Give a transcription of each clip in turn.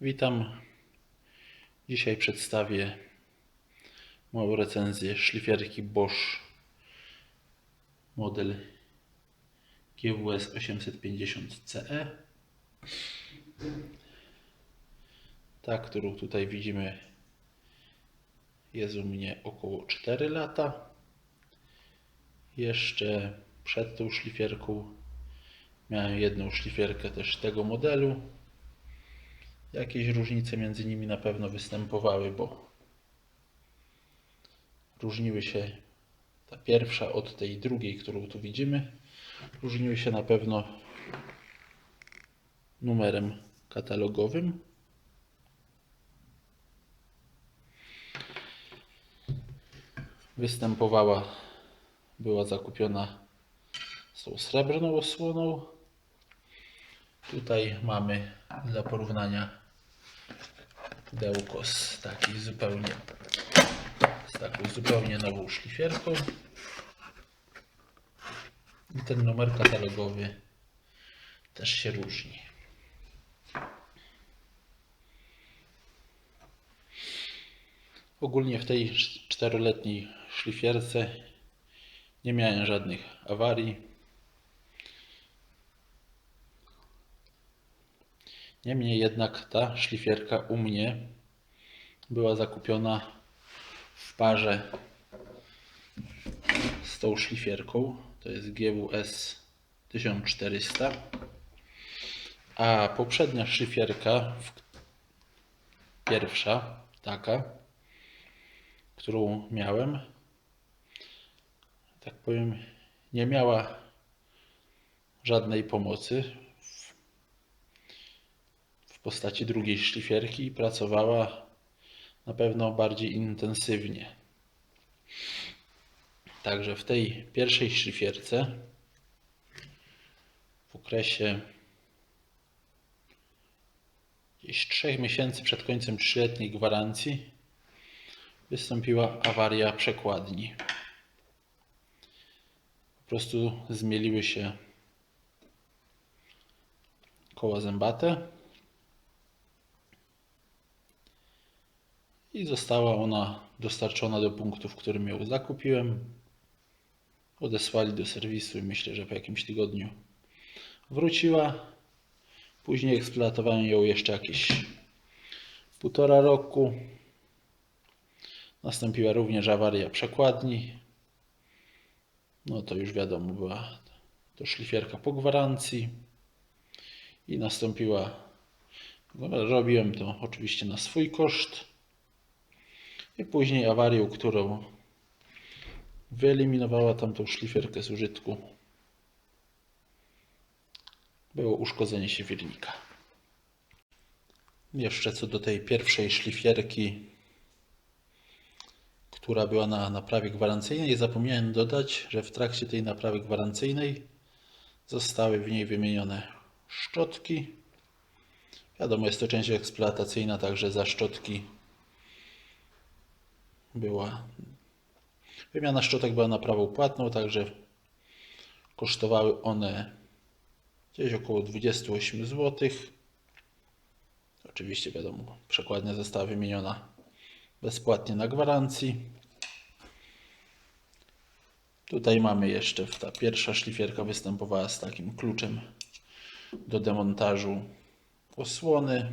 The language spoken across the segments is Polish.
Witam. Dzisiaj przedstawię moją recenzję szlifierki Bosch model GWS 850CE. Ta, którą tutaj widzimy jest u mnie około 4 lata. Jeszcze przed tą szlifierką miałem jedną szlifierkę też tego modelu. Jakieś różnice między nimi na pewno występowały, bo różniły się ta pierwsza od tej drugiej, którą tu widzimy. Różniły się na pewno numerem katalogowym. Występowała, była zakupiona z tą srebrną osłoną. Tutaj mamy dla porównania pudełko z takiej zupełnie z taką zupełnie nową szlifierką. I ten numer katalogowy też się różni. Ogólnie w tej czteroletniej szlifierce nie miałem żadnych awarii. Niemniej jednak ta szlifierka u mnie była zakupiona w parze z tą szlifierką. To jest GWS 1400. A poprzednia szlifierka, pierwsza taka, którą miałem, tak powiem, nie miała żadnej pomocy w postaci drugiej szlifierki pracowała na pewno bardziej intensywnie. Także w tej pierwszej szlifierce w okresie gdzieś 3 miesięcy przed końcem 3-letniej gwarancji wystąpiła awaria przekładni. Po prostu zmieliły się koła zębate i została ona dostarczona do punktu, w którym ją zakupiłem. Odesłali do serwisu i myślę, że po jakimś tygodniu wróciła. Później eksploatowałem ją jeszcze jakieś półtora roku. Nastąpiła również awaria przekładni. No to już wiadomo, była to szlifierka po gwarancji. I nastąpiła, no, robiłem to oczywiście na swój koszt. I później awarią, którą wyeliminowała tamtą szlifierkę z użytku, było uszkodzenie siewiernika. Jeszcze co do tej pierwszej szlifierki, która była na naprawie gwarancyjnej, zapomniałem dodać, że w trakcie tej naprawy gwarancyjnej zostały w niej wymienione szczotki. Wiadomo, jest to część eksploatacyjna, także za szczotki była. Wymiana szczotek była naprawą płatną, także kosztowały one gdzieś około 28 zł. Oczywiście wiadomo, przekładnia została wymieniona bezpłatnie na gwarancji. Tutaj mamy jeszcze, ta pierwsza szlifierka występowała z takim kluczem do demontażu osłony.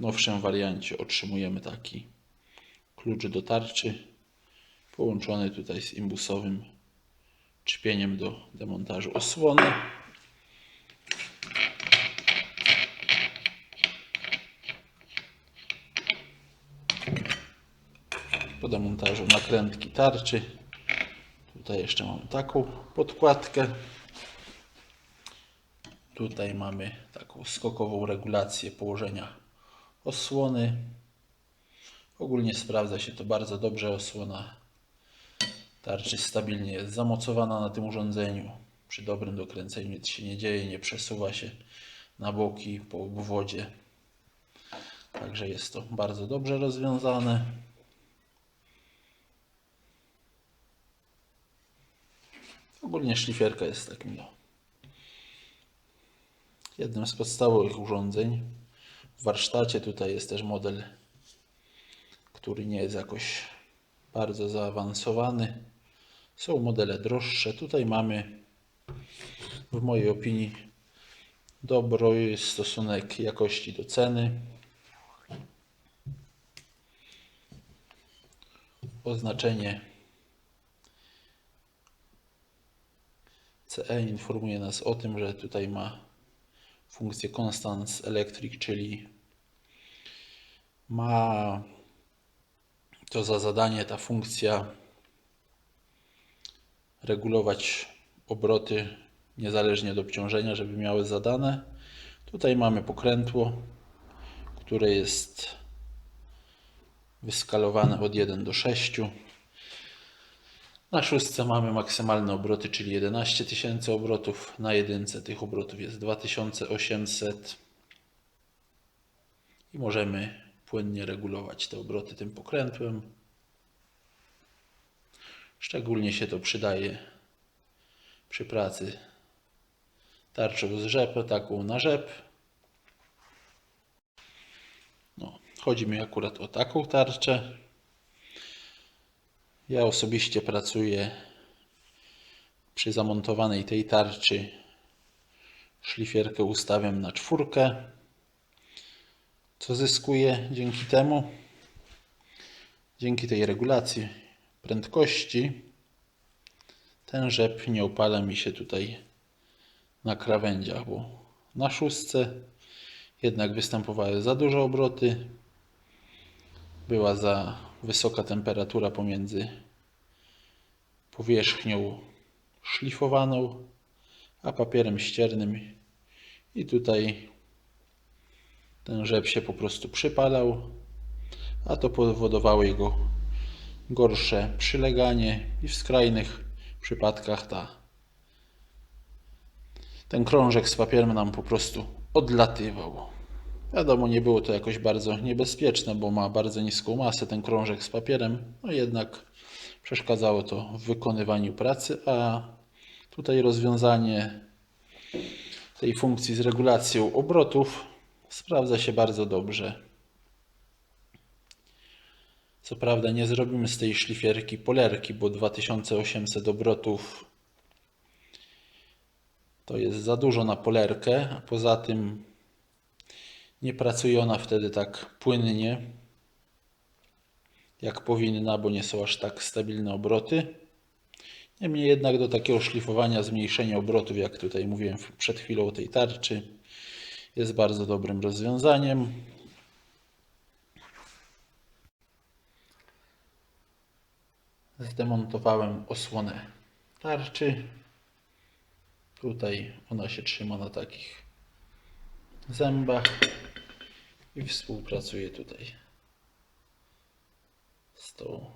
Nowszym wariancie otrzymujemy taki klucz do tarczy połączony tutaj z imbusowym czpieniem do demontażu osłony. Po demontażu nakrętki tarczy. Tutaj jeszcze mamy taką podkładkę. Tutaj mamy taką skokową regulację położenia osłony. Ogólnie sprawdza się to bardzo dobrze. Osłona tarczy stabilnie jest zamocowana na tym urządzeniu. Przy dobrym dokręceniu nic się nie dzieje, nie przesuwa się na boki po obwodzie. Także jest to bardzo dobrze rozwiązane. Ogólnie szlifierka jest takim no, jednym z podstawowych urządzeń. W warsztacie tutaj jest też model, który nie jest jakoś bardzo zaawansowany. Są modele droższe. Tutaj mamy, w mojej opinii, dobry stosunek jakości do ceny. Oznaczenie CE informuje nas o tym, że tutaj ma funkcję Constance Electric, czyli ma to za zadanie ta funkcja regulować obroty niezależnie od obciążenia, żeby miały zadane. Tutaj mamy pokrętło, które jest wyskalowane od 1 do 6. Na szóstce mamy maksymalne obroty, czyli 11 tysięcy obrotów. Na jedynce tych obrotów jest 2800 i możemy płynnie regulować te obroty tym pokrętłem. Szczególnie się to przydaje przy pracy tarczą z rzepę, taką na rzep. No, chodzi mi akurat o taką tarczę. Ja osobiście pracuję przy zamontowanej tej tarczy. Szlifierkę ustawiam na czwórkę. Co zyskuję dzięki temu? Dzięki tej regulacji prędkości ten rzep nie opala mi się tutaj na krawędziach, bo na szóstce jednak występowały za duże obroty, była za wysoka temperatura pomiędzy powierzchnią szlifowaną a papierem ściernym i tutaj ten rzep się po prostu przypalał, a to powodowało jego gorsze przyleganie i w skrajnych przypadkach ta ten krążek z papierem nam po prostu odlatywał. Wiadomo, nie było to jakoś bardzo niebezpieczne, bo ma bardzo niską masę ten krążek z papierem, no jednak przeszkadzało to w wykonywaniu pracy, a tutaj rozwiązanie tej funkcji z regulacją obrotów sprawdza się bardzo dobrze. Co prawda nie zrobimy z tej szlifierki polerki, bo 2800 obrotów to jest za dużo na polerkę, a poza tym nie pracuje ona wtedy tak płynnie jak powinna, bo nie są aż tak stabilne obroty. Niemniej jednak do takiego szlifowania, zmniejszenia obrotów, jak tutaj mówiłem przed chwilą o tej tarczy, jest bardzo dobrym rozwiązaniem. Zdemontowałem osłonę tarczy. Tutaj ona się trzyma na takich zębach i współpracuje tutaj z tą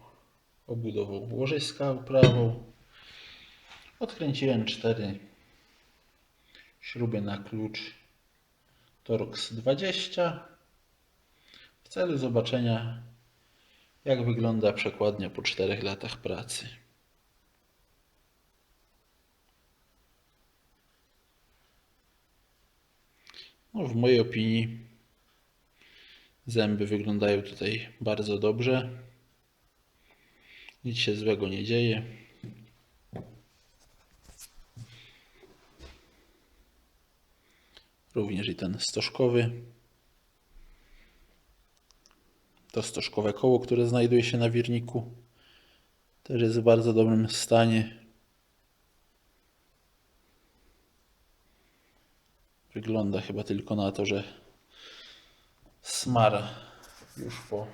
obudową łożyska prawą. Odkręciłem cztery śruby na klucz Torx 20 w celu zobaczenia jak wygląda przekładnia po 4 latach pracy. No, w mojej opinii zęby wyglądają tutaj bardzo dobrze. Nic się złego nie dzieje. Również i ten stożkowy. To stożkowe koło, które znajduje się na wirniku, też jest w bardzo dobrym stanie. Wygląda chyba tylko na to, że smar już po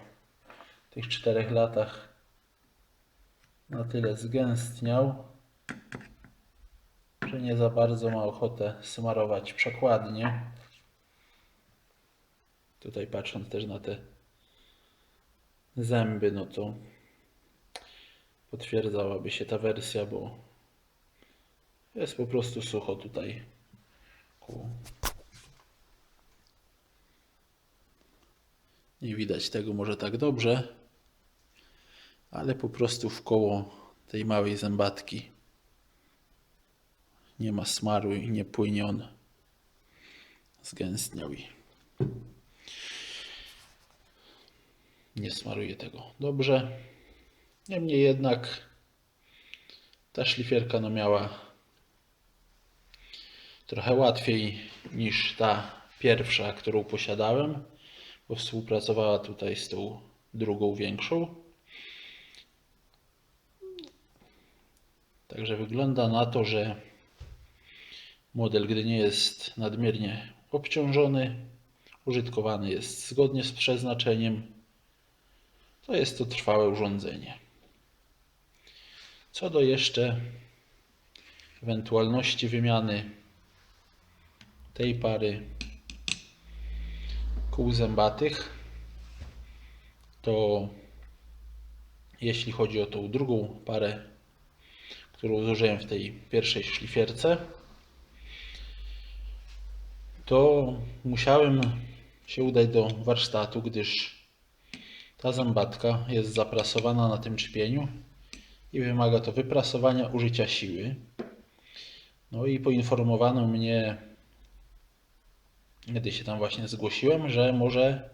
tych czterech latach na tyle zgęstniał, że nie za bardzo ma ochotę smarować przekładnie. Tutaj patrząc też na te zęby, no to potwierdzałaby się ta wersja, bo jest po prostu sucho tutaj. Ku. Nie widać tego może tak dobrze, ale po prostu w koło tej małej zębatki. Nie ma smaru i nie płynie on. Zgęstniał i nie smaruję tego. Dobrze. Niemniej jednak ta szlifierka no miała trochę łatwiej niż ta pierwsza, którą posiadałem, bo współpracowała tutaj z tą drugą większą. Także wygląda na to, że model, gdy nie jest nadmiernie obciążony, użytkowany jest zgodnie z przeznaczeniem, to jest to trwałe urządzenie. Co do jeszcze ewentualności wymiany tej pary kół zębatych, to jeśli chodzi o tą drugą parę, którą zużyłem w tej pierwszej szlifierce, to musiałem się udać do warsztatu, gdyż ta zębatka jest zaprasowana na tym czpieniu i wymaga to wyprasowania użycia siły. No i poinformowano mnie, gdy się tam właśnie zgłosiłem, że może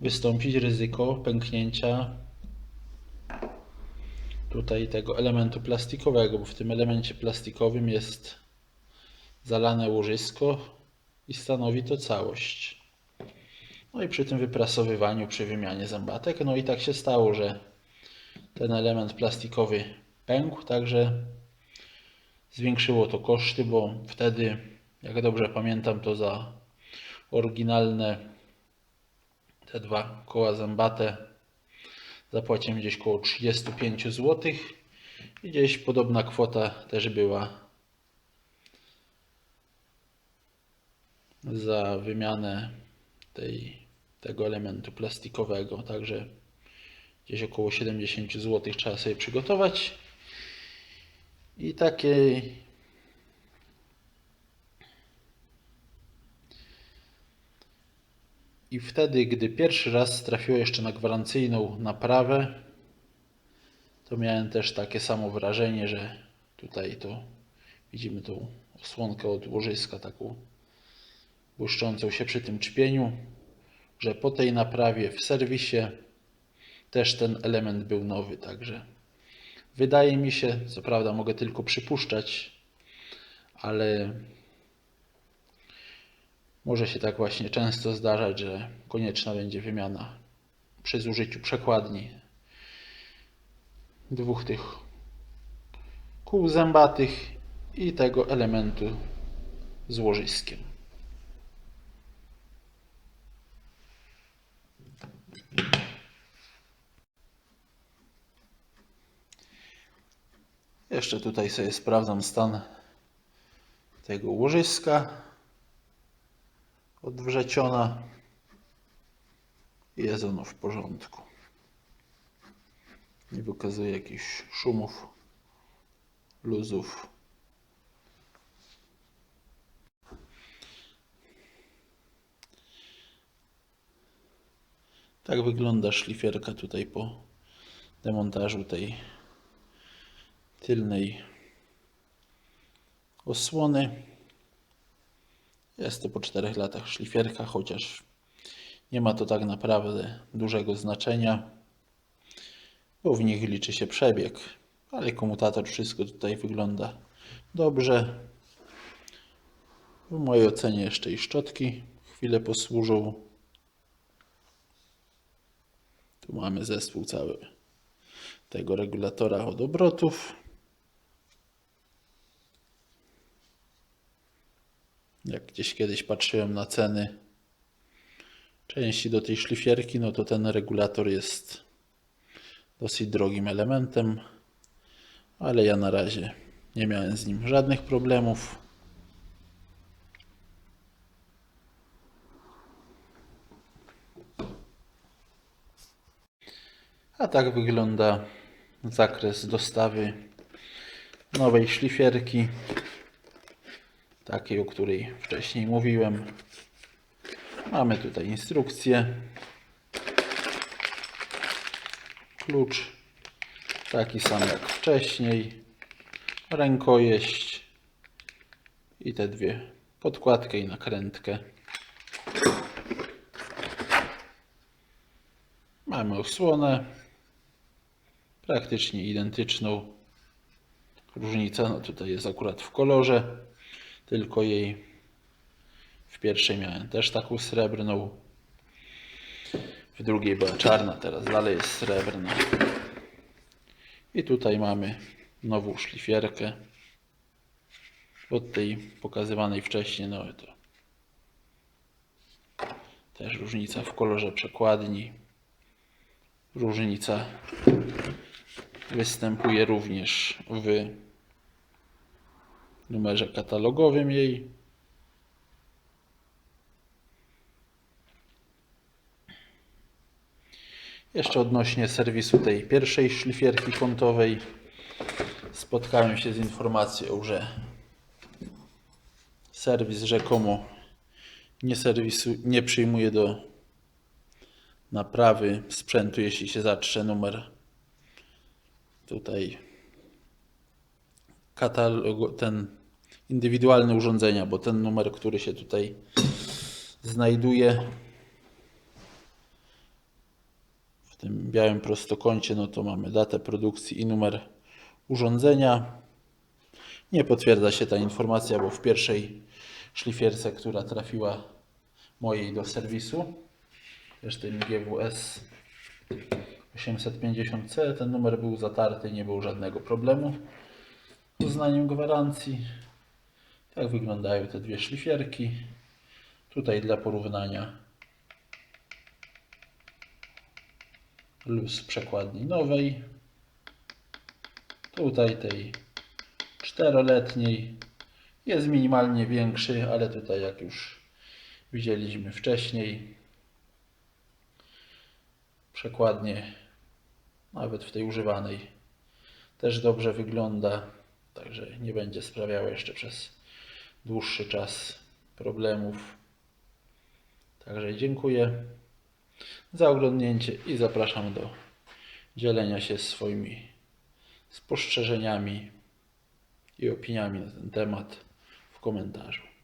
wystąpić ryzyko pęknięcia tutaj tego elementu plastikowego, bo w tym elemencie plastikowym jest zalane łożysko i stanowi to całość. No i przy tym wyprasowywaniu, przy wymianie zębatek, no i tak się stało, że ten element plastikowy pękł, także zwiększyło to koszty, bo wtedy, jak dobrze pamiętam, to za oryginalne te dwa koła zębate zapłaciłem gdzieś około 35 zł i gdzieś podobna kwota też była za wymianę tej, tego elementu plastikowego, także gdzieś około 70 zł trzeba sobie przygotować. I takie I wtedy, gdy pierwszy raz trafiło jeszcze na gwarancyjną naprawę, to miałem też takie samo wrażenie, że tutaj to widzimy tą osłonkę od łożyska, taką błyszczącą się przy tym czpieniu, że po tej naprawie w serwisie też ten element był nowy, także wydaje mi się, co prawda mogę tylko przypuszczać, ale może się tak właśnie często zdarzać, że konieczna będzie wymiana przy zużyciu przekładni dwóch tych kół zębatych i tego elementu z łożyskiem. Jeszcze tutaj sobie sprawdzam stan tego łożyska odwrzeciona. Jest ono w porządku. Nie wykazuje jakichś szumów, luzów. Tak wygląda szlifierka tutaj po demontażu tej tylnej osłony. Jest to po 4 latach szlifierka, chociaż nie ma to tak naprawdę dużego znaczenia, bo w nich liczy się przebieg. Ale komutator wszystko tutaj wygląda dobrze. W mojej ocenie jeszcze i szczotki chwilę posłużą. Tu mamy zespół cały tego regulatora od obrotów. Jak gdzieś kiedyś patrzyłem na ceny części do tej szlifierki, no to ten regulator jest dosyć drogim elementem, ale ja na razie nie miałem z nim żadnych problemów. A tak wygląda zakres dostawy nowej szlifierki takiej, o której wcześniej mówiłem. Mamy tutaj instrukcję. Klucz taki sam jak wcześniej. Rękojeść i te dwie podkładkę i nakrętkę. Mamy osłonę praktycznie identyczną. Różnica no tutaj jest akurat w kolorze, tylko jej w pierwszej miałem też taką srebrną, w drugiej była czarna, teraz dalej jest srebrna. I tutaj mamy nową szlifierkę od tej pokazywanej wcześniej, no to też różnica w kolorze przekładni. Różnica występuje również w numerze katalogowym jej. Jeszcze odnośnie serwisu tej pierwszej szlifierki kątowej spotkałem się z informacją, że serwis rzekomo nie, serwisu, nie przyjmuje do naprawy sprzętu, jeśli się zatrze numer tutaj katalog, ten indywidualne urządzenia, bo ten numer, który się tutaj znajduje w tym białym prostokącie, no to mamy datę produkcji i numer urządzenia. Nie potwierdza się ta informacja, bo w pierwszej szlifierce, która trafiła mojej do serwisu, też tym GWS 850C, ten numer był zatarty, nie było żadnego problemu z uznaniem gwarancji. Tak wyglądają te dwie szlifierki. Tutaj dla porównania luz przekładni nowej. Tutaj tej czteroletniej jest minimalnie większy, ale tutaj jak już widzieliśmy wcześniej, przekładnie nawet w tej używanej też dobrze wygląda, także nie będzie sprawiało jeszcze przez dłuższy czas problemów. Także dziękuję za oglądnięcie i zapraszam do dzielenia się swoimi spostrzeżeniami i opiniami na ten temat w komentarzu.